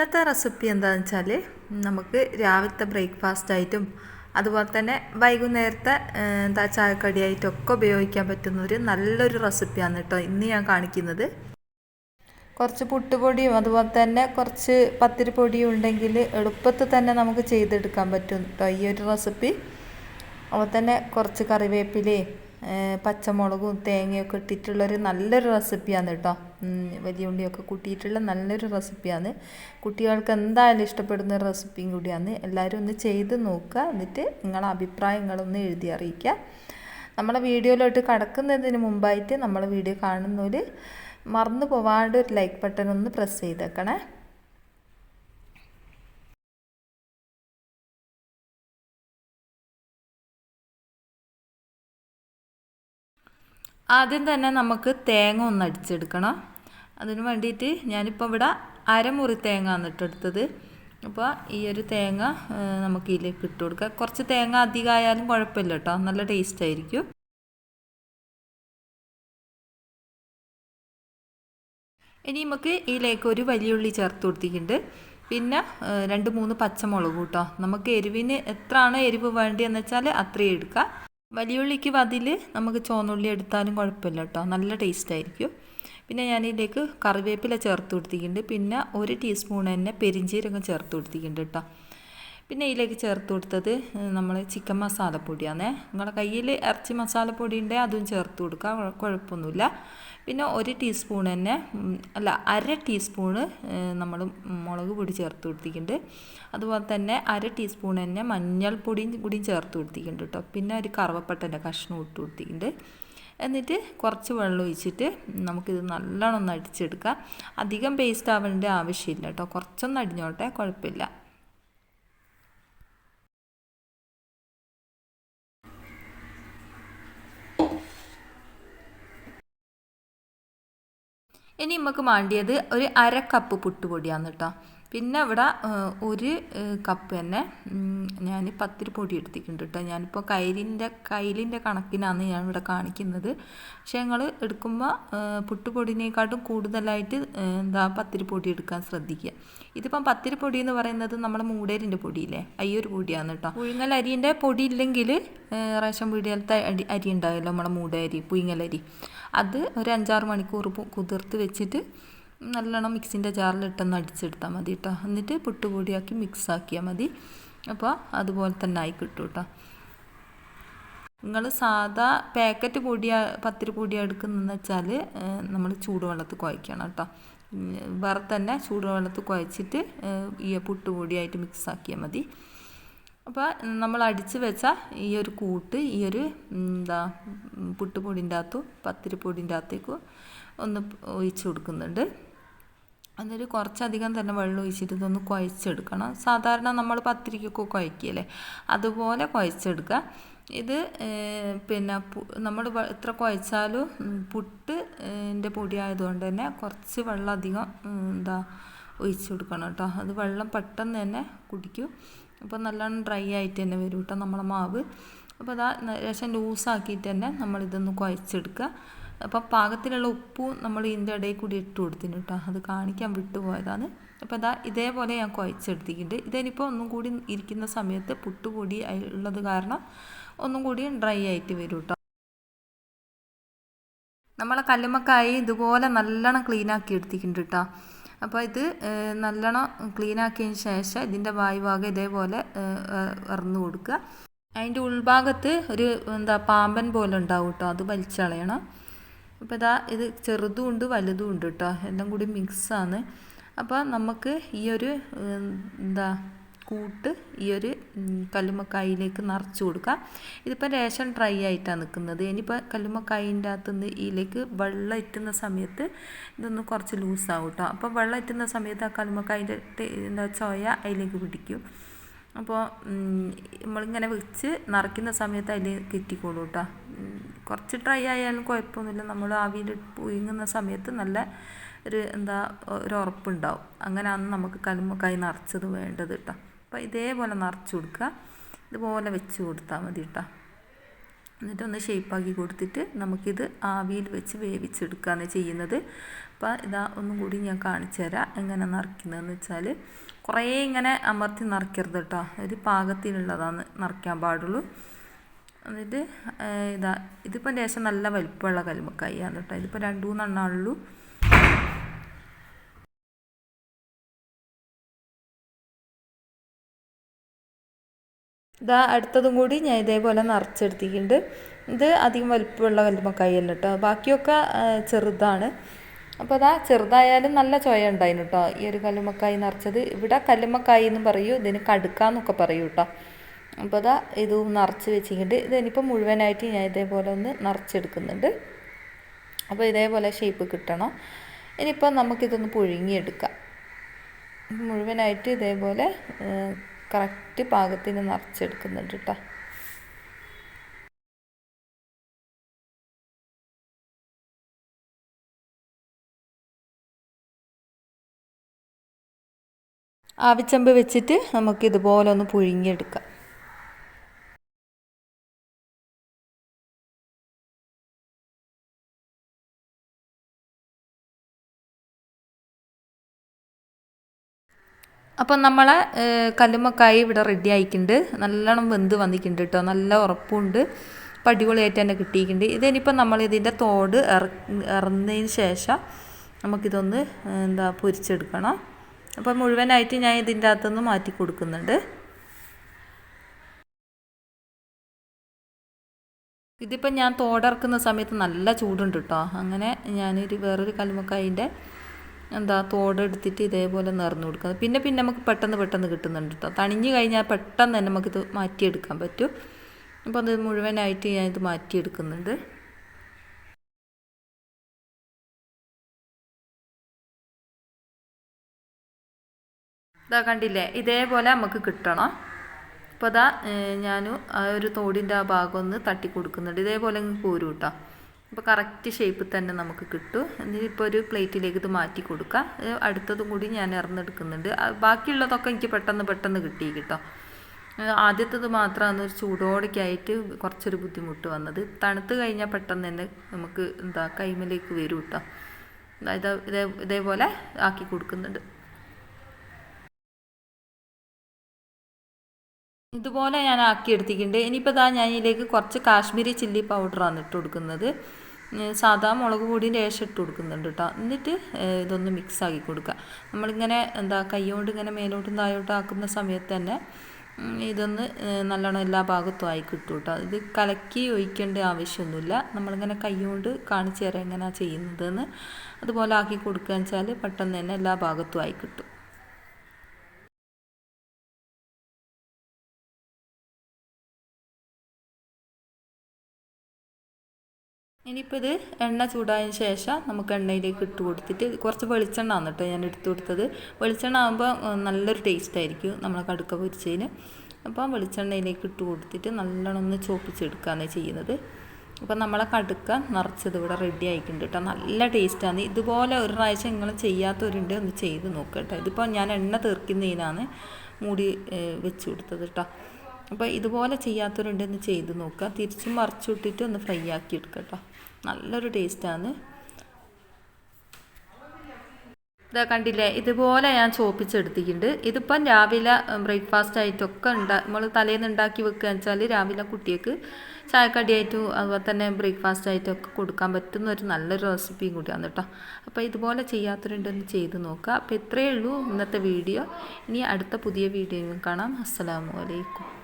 ഇന്നത്തെ റെസിപ്പി എന്താണെന്ന് വെച്ചാൽ നമുക്ക് രാവിലത്തെ ബ്രേക്ക്ഫാസ്റ്റ് ആയിട്ടും അതുപോലെ തന്നെ വൈകുന്നേരത്തെ എന്താ ചായക്കടിയായിട്ടൊക്കെ ഉപയോഗിക്കാൻ പറ്റുന്ന ഒരു നല്ലൊരു റെസിപ്പിയാണ് കേട്ടോ ഇന്ന് ഞാൻ കാണിക്കുന്നത്. കുറച്ച് പുട്ടുപൊടിയും അതുപോലെ തന്നെ കുറച്ച് പത്തിരിപ്പൊടിയും ഉണ്ടെങ്കിൽ എളുപ്പത്തിൽ തന്നെ നമുക്ക് ചെയ്തെടുക്കാൻ പറ്റും കേട്ടോ ഈ ഒരു റെസിപ്പി. അതുപോലെ തന്നെ കുറച്ച് കറിവേപ്പിലയും പച്ചമുളകും തേങ്ങയൊക്കെ ഇട്ടിട്ടുള്ളൊരു നല്ലൊരു റെസിപ്പിയാണ് കേട്ടോ. വലിയ ഉള്ളിയൊക്കെ കൂട്ടിയിട്ടുള്ള നല്ലൊരു റെസിപ്പിയാണ്. കുട്ടികൾക്ക് എന്തായാലും ഇഷ്ടപ്പെടുന്ന റെസിപ്പിയും കൂടിയാണ്. എല്ലാവരും ഒന്ന് ചെയ്ത് നോക്കുക. എന്നിട്ട് നിങ്ങളെ അഭിപ്രായങ്ങളൊന്ന് എഴുതി അറിയിക്കുക. നമ്മളെ വീഡിയോയിലോട്ട് കടക്കുന്നതിന് മുമ്പായിട്ട് നമ്മളെ വീഡിയോ കാണുന്നവർ മറന്നു പോവാണ്ട് ഒരു ലൈക്ക് ബട്ടൺ ഒന്ന് പ്രസ് ചെയ്തേക്കണേ. ആദ്യം തന്നെ നമുക്ക് തേങ്ങ ഒന്ന് അടിച്ചെടുക്കണം. അതിന് വേണ്ടിയിട്ട് ഞാനിപ്പോൾ ഇവിടെ അരമുറി തേങ്ങ എന്നിട്ട് എടുത്തത്. അപ്പോൾ ഈ ഒരു തേങ്ങ നമുക്ക് ഇതിലേക്ക് ഇട്ട് കൊടുക്കാം. കുറച്ച് തേങ്ങ അധികമായാലും കുഴപ്പമില്ല കേട്ടോ. നല്ല ടേസ്റ്റ് ആയിരിക്കും. ഇനി നമുക്ക് ഇതിലേക്ക് ഒരു വലിയ ഉള്ളി ചേർത്ത് കൊടുത്തിട്ടുണ്ട്. പിന്നെ രണ്ട് മൂന്ന് പച്ചമുളക് കേട്ടോ. നമുക്ക് എരിവിന് എത്രയാണ് എരിവ് വേണ്ടതെന്ന് വെച്ചാൽ അത്രയും എടുക്കാം. വലിയുള്ളിക്ക് വതിൽ നമുക്ക് ചുവന്നുള്ളി എടുത്താലും കുഴപ്പമില്ല കേട്ടോ നല്ല ടേസ്റ്റ് ആയിരിക്കും. പിന്നെ ഞാനിതിലേക്ക് കറിവേപ്പില ചേർത്ത് കൊടുത്തിട്ടുണ്ട്. പിന്നെ ഒരു ടീസ്പൂൺ തന്നെ പെരിഞ്ചീരകം ചേർത്ത് കൊടുത്തിട്ടുണ്ട് കേട്ടോ പിന്നെ ഇതിലേക്ക് ചേർത്ത് കൊടുത്തത് നമ്മൾ ചിക്കൻ മസാലപ്പൊടിയാണ്. നിങ്ങളുടെ കയ്യിൽ ഇറച്ചി മസാലപ്പൊടി ഉണ്ടെങ്കിൽ അതും ചേർത്ത് കൊടുക്കുക കുഴ- കുഴപ്പമൊന്നുമില്ല പിന്നെ ഒരു ടീസ്പൂൺ തന്നെ അല്ല അര ടീസ്പൂണ് നമ്മൾ മുളക് പൊടി ചേർത്ത് കൊടുത്തിട്ടുണ്ട്. അതുപോലെ തന്നെ അര ടീസ്പൂൺ തന്നെ മഞ്ഞൾപ്പൊടിയും കൂടി ചേർത്ത് കൊടുത്തിട്ടുണ്ട് കേട്ടോ. പിന്നെ ഒരു കറുവപ്പട്ടന്റെ കഷ്ണം ഇട്ട് കൊടുത്തിട്ടുണ്ട്. എന്നിട്ട് കുറച്ച് വെള്ളം ഒഴിച്ചിട്ട് നമുക്കിത് നല്ലോണം ഒന്ന് അടിച്ചെടുക്കാം. അധികം പേസ്റ്റ് ആവേണ്ട ആവശ്യമില്ല കേട്ടോ. കുറച്ചൊന്ന് അടിഞ്ഞോട്ടെ കുഴപ്പമില്ല. ഇനി നമുക്ക് മാണ്ടിയത് ഒരു അര കപ്പ് പുട്ടുപൊടിയാണ് കേട്ടോ പിന്നെ ഇവിടെ ഒരു കപ്പ് തന്നെ ഞാൻ പത്തിരി പൊടി എടുത്തിട്ടുണ്ട് കേട്ടോ ഞാനിപ്പോൾ കയ്യിലിന്റെ കയ്യിലിന്റെ കണക്കിനാണ് ഞാൻ ഇവിടെ കാണിക്കുന്നത്. പക്ഷേ ഞങ്ങൾ എടുക്കുമ്പോൾ പുട്ടുപൊടിനേക്കാട്ടും കൂടുതലായിട്ട് എന്താ പത്തിരി പൊടി എടുക്കാൻ ശ്രദ്ധിക്കുക. ഇതിപ്പം പത്തിരി പൊടി എന്ന് പറയുന്നത് നമ്മുടെ മൂടേരിന്റെ പൊടിയില്ലേ? അയ്യൊരു പൊടിയാണ് കേട്ടോ പുഴുങ്ങൽ അരിന്റെ പൊടി ഇല്ലെങ്കിൽ റേഷൻ പീടികലത്തെ അരി അരി ഉണ്ടാവില്ല നമ്മുടെ മൂടേരി പുഴുങ്ങലരി അത് ഒരു അഞ്ചാറ് മണിക്കൂർ കുതിർത്ത് വെച്ചിട്ട് നല്ലോണം മിക്സിന്റെ ജാറിലിട്ടൊന്ന് അടിച്ചെടുത്താൽ മതി കേട്ടോ എന്നിട്ട് പുട്ടുപൊടിയാക്കി മിക്സ് ആക്കിയാൽ മതി. അപ്പോൾ അതുപോലെ തന്നെ ആയി കിട്ടും കേട്ടോ നിങ്ങൾ സാധാ പാക്കറ്റ് പൊടിയാ പത്തിരി പൊടിയാ എടുക്കുന്നതെന്ന് വെച്ചാൽ നമ്മൾ ചൂടുവെള്ളത്തിൽ കുഴയ്ക്കണം കേട്ടോ. വേറെ തന്നെ ചൂടുവെള്ളത്തിൽ കുഴച്ചിട്ട് ഈ പുട്ടുപൊടിയായിട്ട് മിക്സ് ആക്കിയാൽ മതി. അപ്പോൾ നമ്മൾ അടിച്ച് വെച്ച ഈ ഒരു കൂട്ട് ഈ ഒരു എന്താ പുട്ടുപൊടിന്റെ അകത്തും പത്തിരിപ്പൊടിന്റെ അകത്തേക്കും ഒന്ന് ഒഴിച്ച് കൊടുക്കുന്നുണ്ട്. എന്നിട്ട് കുറച്ചധികം തന്നെ വെള്ളം ഒഴിച്ചിട്ട് ഇതൊന്ന് കുഴച്ചെടുക്കണം. സാധാരണ നമ്മൾ പത്തിരിക്കൊക്കെ കുഴക്കിയല്ലേ അതുപോലെ കുഴച്ചെടുക്കുക. ഇത് പിന്നെ നമ്മൾ എത്ര കുഴച്ചാലും പുട്ട് എന്റെ പൊടി ആയതുകൊണ്ട് തന്നെ കുറച്ച് വെള്ളം അധികം എന്താ ഒഴിച്ച് കൊടുക്കണം കേട്ടോ. അത് വെള്ളം പെട്ടെന്ന് തന്നെ കുടിക്കും. അപ്പോൾ നല്ലോണം ഡ്രൈ ആയിട്ട് തന്നെ വരും കേട്ടോ നമ്മളെ മാവ്. അപ്പോൾ അതാ ശേഷം ലൂസാക്കിയിട്ട് തന്നെ നമ്മളിതൊന്ന് കുഴച്ചെടുക്കുക. അപ്പോൾ പാകത്തിലുള്ള ഉപ്പും നമ്മൾ ഇതിന്റെ ഇടയിൽ കൂടി ഇട്ട് കൊടുത്തിന് കേട്ടോ. അത് കാണിക്കാൻ വിട്ടുപോയതാണ്. അപ്പോൾ അതാ ഇതേപോലെ ഞാൻ കുഴച്ചെടുത്തിട്ടുണ്ട്. ഇതിനിപ്പോൾ ഒന്നും കൂടി ഇരിക്കുന്ന സമയത്ത് പുട്ടുപൊടി ഉള്ളത് കാരണം ഒന്നും കൂടി ഡ്രൈ ആയിട്ട് വരും കേട്ടോ. നമ്മളെ കല്ലുമ്മക്കായി ഇതുപോലെ നല്ലോണം ക്ലീൻ ആക്കി എടുത്തിട്ടുണ്ട് കേട്ടോ. അപ്പോൾ ഇത് നല്ലോണം ക്ലീൻ ആക്കിയതിന് ശേഷം ഇതിന്റെ വായുഭാഗം ഇതേപോലെ ഇറന്നു കൊടുക്കുക. അതിന്റെ ഉൾഭാഗത്ത് ഒരു എന്താ പാമ്പൻ പോലെ ഉണ്ടാവും കേട്ടോ. അത് വലിച്ചളയണം. അപ്പോൾ ഇതാ ഇത് ചെറുതും ഉണ്ട് വലുതും ഉണ്ട് കേട്ടോ എല്ലാം കൂടി മിക്സാണ് അപ്പോൾ നമുക്ക് ഈ ഒരു എന്താ കൂട്ട് ഈ ഒരു കല്ലുമക്കായിലേക്ക് നിറച്ച് കൊടുക്കാം. ഇതിപ്പോൾ രേഷൻ ഡ്രൈ ആയിട്ടാണ് നിൽക്കുന്നത് ഇനിയിപ്പോൾ കല്ലുമ്മക്കായിന്റെ അകത്തുനിന്ന് ഇതിലേക്ക് വെള്ളം ഇറ്റുന്ന സമയത്ത് ഇതൊന്ന് കുറച്ച് ലൂസാവും കേട്ടോ അപ്പോൾ വെള്ളം ഇറ്റുന്ന സമയത്ത് ആ കല്ലുമ്മക്കായിന്റെ എന്താ ചോയ അതിലേക്ക് പിടിക്കും. അപ്പോൾ നമ്മളിങ്ങനെ വെച്ച് നിറയ്ക്കുന്ന സമയത്ത് അതിൽ കിറ്റിക്കോളൂ കേട്ടോ കുറച്ച് ഡ്രൈ ആയാലും കുഴപ്പമൊന്നുമില്ല. നമ്മൾ ആവിയിൽ പുഴുങ്ങുന്ന സമയത്ത് നല്ല ഒരു എന്താ ഒരു ഉറപ്പുണ്ടാവും. അങ്ങനെയാണ് നമുക്ക് കൈ നിറച്ചത് വേണ്ടത് കേട്ടോ അപ്പോൾ ഇതേപോലെ നിറച്ച് കൊടുക്കുക. ഇതുപോലെ വെച്ച് കൊടുത്താൽ മതി കേട്ടോ എന്നിട്ട് ഒന്ന് ഷേപ്പാക്കി കൊടുത്തിട്ട് നമുക്കിത് ആവിയിൽ വെച്ച് വേവിച്ചെടുക്കുകയാണ് ചെയ്യുന്നത്. അപ്പോൾ ഇതാ ഒന്നും കൂടി ഞാൻ കാണിച്ചു തരാം. എങ്ങനെ നിറയ്ക്കുന്നതെന്ന് വെച്ചാൽ കുറേ ഇങ്ങനെ അമർത്തി നിറയ്ക്കരുത് കേട്ടോ ഒരു പാകത്തിനുള്ളതാണ് നിറയ്ക്കാൻ പാടുള്ളൂ. എന്നിട്ട് ഇതാ ഇതിപ്പോൾ ലേശം നല്ല വലിപ്പമുള്ള കല്ലുമ്മക്കായാണ് കേട്ടോ. ഇതിപ്പോൾ രണ്ട് മൂന്നെണ്ണമുള്ളൂ ഇതാ അടുത്തതും കൂടി ഞാൻ ഇതേപോലെ നിറച്ചെടുത്തിട്ടുണ്ട്. ഇത് അധികം വലിപ്പമുള്ള കല്ലുമ്മക്കായി അല്ല കേട്ടോ. ബാക്കിയൊക്കെ ചെറുതാണ്. അപ്പോൾ അതാ ചെറുതായാലും നല്ല ചോയ ഉണ്ടായിരുന്നു കേട്ടോ. ഈ ഒരു കല്ലുമ്മക്കായി നിറച്ചത്. ഇവിടെ കല്ലുമ്മക്കായി എന്നും പറയൂ ഇതിന് കടുക്കാന്നൊക്കെ പറയൂ കേട്ടോ. അപ്പോൾ അതാ ഇത് നിറച്ച് വെച്ചിട്ടുണ്ട് ഇതിനിപ്പോൾ മുഴുവനായിട്ട് ഞാൻ ഇതേപോലെ ഒന്ന് നിറച്ചെടുക്കുന്നുണ്ട്. അപ്പോൾ ഇതേപോലെ ഷേപ്പ് കിട്ടണം. ഇനിയിപ്പോൾ നമുക്കിതൊന്ന് പുഴുങ്ങിയെടുക്കാം. മുഴുവനായിട്ട് ഇതേപോലെ കറക്റ്റ് പാകത്തിന് നിറച്ചെടുക്കുന്നുണ്ട് കേട്ടോ ആവിച്ചമ്പ് വെച്ചിട്ട് നമുക്ക് ഇതുപോലെ ഒന്ന് പുഴുങ്ങിയെടുക്കാം. അപ്പം നമ്മളെ കല്ലുമ്മക്കായി ഇവിടെ റെഡി ആയിക്കുണ്ട് നല്ലോണം വെന്ത് വന്നിട്ടുണ്ട് കേട്ടോ നല്ല ഉറപ്പുണ്ട്. അപ്പം തന്നെ കിട്ടിയിട്ടുണ്ട് ഇതിനിപ്പം നമ്മൾ ഇതിന്റെ തോട് ഇറ ഇറന്നതിന് ശേഷം നമുക്കിതൊന്ന് എന്താ പൊരിച്ചെടുക്കണം. അപ്പം മുഴുവനായിട്ട് ഞാൻ ഇതിന്റെ അകത്തുനിന്ന് മാറ്റി കൊടുക്കുന്നുണ്ട്. ഇതിപ്പം ഞാൻ തോടിറക്കുന്ന സമയത്ത് നല്ല ചൂടുണ്ട് കേട്ടോ അങ്ങനെ ഞാനൊരു വേറൊരു കല്ലുമ്മക്കായിന്റെ എന്താ തോടെടുത്തിട്ട് ഇതേപോലെ നിറഞ്ഞു കൊടുക്കുക. പിന്നെ പിന്നെ നമുക്ക് പെട്ടെന്ന് പെട്ടെന്ന് കിട്ടുന്നുണ്ട് കേട്ടോ തണിഞ്ഞ് കഴിഞ്ഞാൽ പെട്ടെന്ന് തന്നെ നമുക്കിത് മാറ്റിയെടുക്കാൻ പറ്റും. അപ്പോൾ അത് മുഴുവനായിട്ട് ഞാൻ ഇത് മാറ്റിയെടുക്കുന്നുണ്ട്. ഇതാ കണ്ടില്ലേ? ഇതേപോലെ നമുക്ക് കിട്ടണം. അപ്പോൾ അതാ ഞാൻ ആ ഒരു തോടിന്റെ ആ ഭാഗം ഒന്ന് തട്ടി കൊടുക്കുന്നുണ്ട് ഇതേപോലെ പോരും കേട്ടോ അപ്പോൾ കറക്റ്റ് ഷേപ്പിൽ തന്നെ നമുക്ക് കിട്ടും. എന്നിട്ട് ഇപ്പോൾ ഒരു പ്ലേറ്റിലേക്ക് ഇത് മാറ്റി കൊടുക്കാം. അടുത്തതും കൂടി ഞാൻ ഇറന്നെടുക്കുന്നുണ്ട് ബാക്കിയുള്ളതൊക്കെ എനിക്ക് പെട്ടെന്ന് പെട്ടെന്ന് കിട്ടി കേട്ടോ. ആദ്യത്തത് മാത്രമാണ് ഒരു ചൂടോടൊക്കെയായിട്ട് കുറച്ചൊരു ബുദ്ധിമുട്ട് വന്നത്. തണുത്ത് കഴിഞ്ഞാൽ പെട്ടെന്ന് തന്നെ നമുക്ക് എന്താ കൈമലേക്ക് വരും കേട്ടോ. അതായത് ഇതേ ഇതേപോലെ ആക്കി കൊടുക്കുന്നുണ്ട്. ഇതുപോലെ ഞാൻ ആക്കി എടുത്തിട്ടുണ്ട് ഇനിയിപ്പോൾ ഇതാ ഞാൻ ഇതിലേക്ക് കുറച്ച് കാശ്മീരി ചില്ലി പൗഡറാണ് ഇട്ട് കൊടുക്കുന്നത്. സാധാ മുളക് പൊടി ലേശം ഇട്ട് കൊടുക്കുന്നുണ്ട് കേട്ടോ. എന്നിട്ട് ഇതൊന്ന് മിക്സ് ആക്കി കൊടുക്കുക. നമ്മളിങ്ങനെ എന്താ കൈകൊണ്ട് ഇങ്ങനെ മേലോട്ടും താഴോട്ടും ആക്കുന്ന സമയത്ത് തന്നെ ഇതൊന്ന് നല്ലോണം എല്ലാ ഭാഗത്തും ആയി കിട്ടും. കേട്ടോ ഇത് കലക്കി ഒഴിക്കേണ്ട ആവശ്യമൊന്നുമില്ല. നമ്മളിങ്ങനെ കൈകൊണ്ട് കാണിച്ചു തരാം എങ്ങനെയാണ് ചെയ്യുന്നതെന്ന്. അതുപോലെ ആക്കി കൊടുക്കുക വെച്ചാൽ പെട്ടെന്ന് തന്നെ എല്ലാ ഭാഗത്തും ആയി കിട്ടും ഇനിയിപ്പോൾ ഇത് എണ്ണ ചൂടായതിന് ശേഷം നമുക്ക് എണ്ണയിലേക്ക് ഇട്ട് കൊടുത്തിട്ട് കുറച്ച് വെളിച്ചെണ്ണ ആണ് കേട്ടോ ഞാൻ എടുത്തു കൊടുത്തത്. വെളിച്ചെണ്ണ ആകുമ്പോൾ നല്ലൊരു ടേസ്റ്റ് ആയിരിക്കും നമ്മളെ കടുക്ക പൊരിച്ചതിന്. അപ്പോൾ വെളിച്ചെണ്ണയിലേക്ക് ഇട്ട് കൊടുത്തിട്ട് നല്ലോണം ഒന്ന് ചോപ്പിച്ചെടുക്കുകയാണ് ചെയ്യുന്നത്. അപ്പം നമ്മളെ കടുക്ക നിറച്ചത് ഇവിടെ റെഡി ആയിട്ടുണ്ട് കേട്ടോ. നല്ല ടേസ്റ്റാണ് ഇതുപോലെ ഒരു പ്രാവശ്യം നിങ്ങൾ ചെയ്യാത്തവരുണ്ട് ഒന്ന് ചെയ്ത് നോക്കുക കേട്ടോ. ഇതിപ്പോൾ ഞാൻ എണ്ണ തീർക്കുന്നതിനാണ് മൂടി വെച്ച് കൊടുത്തത് കേട്ടോ. അപ്പോൾ ഇതുപോലെ ചെയ്യാത്തവരുണ്ടെന്ന് ചെയ്ത് നോക്കുക തിരിച്ചും മറിച്ചിട്ടിട്ട് ഒന്ന് ഫ്രൈ ആക്കി എടുക്കുക കേട്ടോ. നല്ലൊരു ടേസ്റ്റാണ്. ഇതാ കണ്ടില്ലേ? ഇതുപോലെ ഞാൻ ചോപ്പിച്ചെടുത്തിട്ടുണ്ട്. ഇതിപ്പം രാവിലെ ബ്രേക്ക്ഫാസ്റ്റ് ആയിട്ടൊക്കെ ഉണ്ടാ നമ്മൾ തലേന്ന് ഉണ്ടാക്കി വെക്കുക വെച്ചാൽ രാവിലെ കുട്ടികൾക്ക് ചായക്കടിയായിട്ടും അതുപോലെ തന്നെ ബ്രേക്ക്ഫാസ്റ്റ് ആയിട്ടൊക്കെ കൊടുക്കാൻ പറ്റുന്ന ഒരു നല്ലൊരു റെസിപ്പിയും കൂടിയാണ് കേട്ടോ. അപ്പോൾ ഇതുപോലെ ചെയ്യാത്തവരുണ്ടെന്ന് ചെയ്ത് നോക്കുക അപ്പോൾ ഇത്രയേ ഉള്ളൂ ഇന്നത്തെ വീഡിയോ. ഇനി അടുത്ത പുതിയ വീഡിയോയും കാണാം. അസ്സാമലൈക്കും